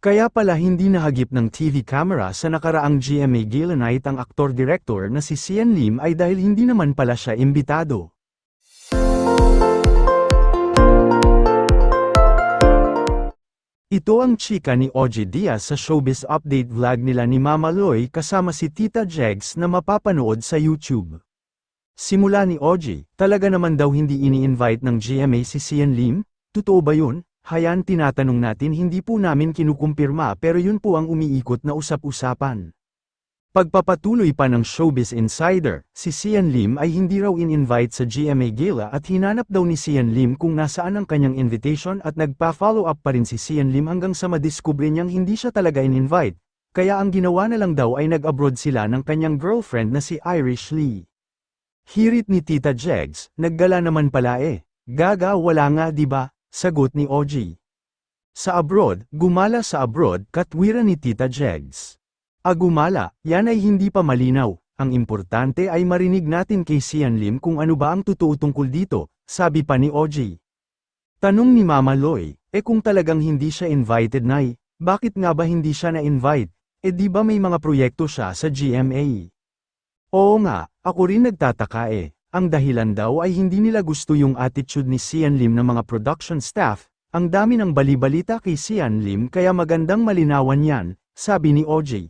Kaya pala hindi nahagip ng TV camera sa nakaraang GMA Gala Night ang aktor-director na si Sian Lim ay dahil hindi naman pala siya imbitado. Ito ang chika ni Oji Diaz sa showbiz update vlog nila ni Mama Loy kasama si Tita Jegs na mapapanood sa YouTube. Simula ni Oji, talaga naman daw hindi ini-invite ng GMA si Sian Lim? Totoo ba yun? Hayan tinatanong natin hindi po namin kinukumpirma pero yun po ang umiikot na usap-usapan. Pagpapatuloy pa ng Showbiz Insider, si Sian Lim ay hindi raw in-invite sa GMA Gala at hinanap daw ni Sian Lim kung nasaan ang kanyang invitation at nagpa-follow up pa rin si Sian Lim hanggang sa madiskubre niyang hindi siya talaga in-invite. Kaya ang ginawa na lang daw ay nag-abroad sila ng kanyang girlfriend na si Irish Lee. Hirit ni Tita Jegs, naggala naman pala eh. Gaga wala nga ba? Sagot ni OG. Sa abroad, gumala sa abroad, katwira ni Tita Jegs. Agumala, yan ay hindi pa malinaw. Ang importante ay marinig natin kay Sian Lim kung ano ba ang totoo tungkol dito, sabi pa ni OG. Tanong ni Mama Loy, eh kung talagang hindi siya invited nay, bakit nga ba hindi siya na-invite? Eh di ba may mga proyekto siya sa GMA? Oo nga, ako rin nagtataka eh. Ang dahilan daw ay hindi nila gusto yung attitude ni Sian Lim ng mga production staff, ang dami ng balibalita kay Sian Lim kaya magandang malinawan yan, sabi ni OJ.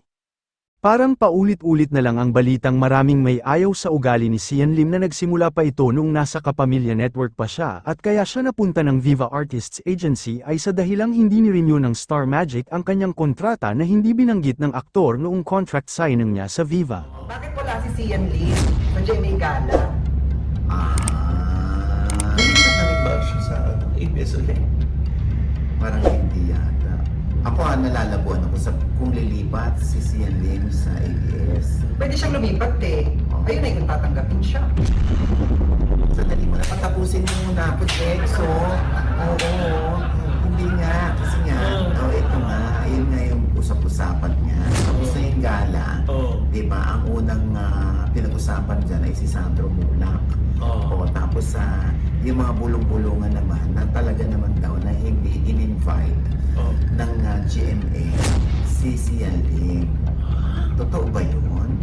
Parang paulit-ulit na lang ang balitang maraming may ayaw sa ugali ni Sian Lim na nagsimula pa ito nung nasa Kapamilya Network pa siya at kaya siya napunta ng Viva Artists Agency ay sa dahilang hindi ni-renew ng Star Magic ang kanyang kontrata na hindi binanggit ng aktor noong contract signing niya sa Viva. Bakit wala si Sian Lee sa Jenny Gala? Ah, Nalipat ba siya sa ABS ulit? parang hindi yata. Ako ah, nalalabuan ako sa kung lilipat si Sian Lim sa ABS. Pwede siyang lumipat eh. Ayun ay kung tatanggapin siya. Sandali mo na, patapusin mo muna ako, Texo. Oo, hindi nga. Kasi nga, oh, ito nga, ayun nga yung usap-usapan niya. Tapos na yung. Oo. Di ba, ang unang ah, pinag-usapan dyan ay si Sandro Mulak. Oo. O tapos sa yung mga bulong-bulungan naman na talaga naman daw na hindi in-invite Oo. ng ah, GMA si Sian Lim. Totoo ba yun?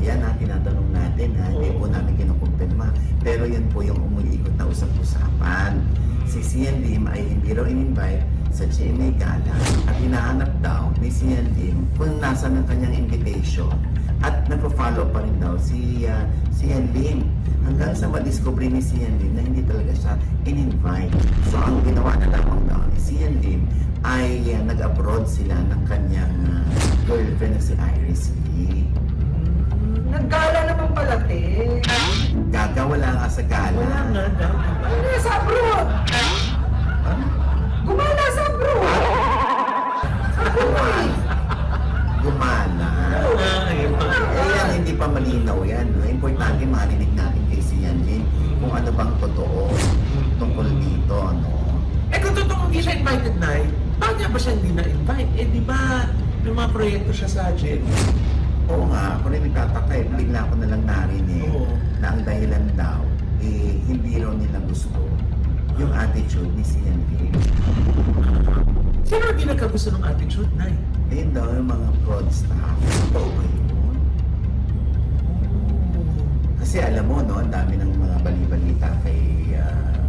Yan na, tinatanong natin ha, hindi po namin kinukumpirma. Pero yun po yung umuikot na usap-usapan. Si Lim ay hindi raw in-invite sa GMA Gala at hinahanap daw ni Sian Lim kung nasa ng kanyang invitation at nagpo-follow pa rin daw si uh, Sian Lim hanggang sa madiscover ni Sian Lim na hindi talaga siya in-invite. So ang ginawa na lamang daw ni Sian Lim ay uh, nag-abroad sila ng kanyang uh, girlfriend na si Iris Lee. Naggala naman pala, te. Gaga, wala sa gala. Wala nga daw. Ano sa abroad? Pa malinaw yan. no? Importante marinig natin kay Sian Lim kung ano bang totoo tungkol dito. No? Eh kung totoong hindi siya invited na bakit nga ba siya hindi na-invite? Eh di ba may mga proyekto siya sa Jen? Oo nga, ako rin nagtataka eh. Bigla ko na lang narinig Oo. na ang dahilan daw, eh, hindi raw nila gusto yung attitude ni Sian Lim. Sino hindi nagkagusto ng attitude na Ayun daw yung mga prod staff. Dami ng mga bali-balita kay uh,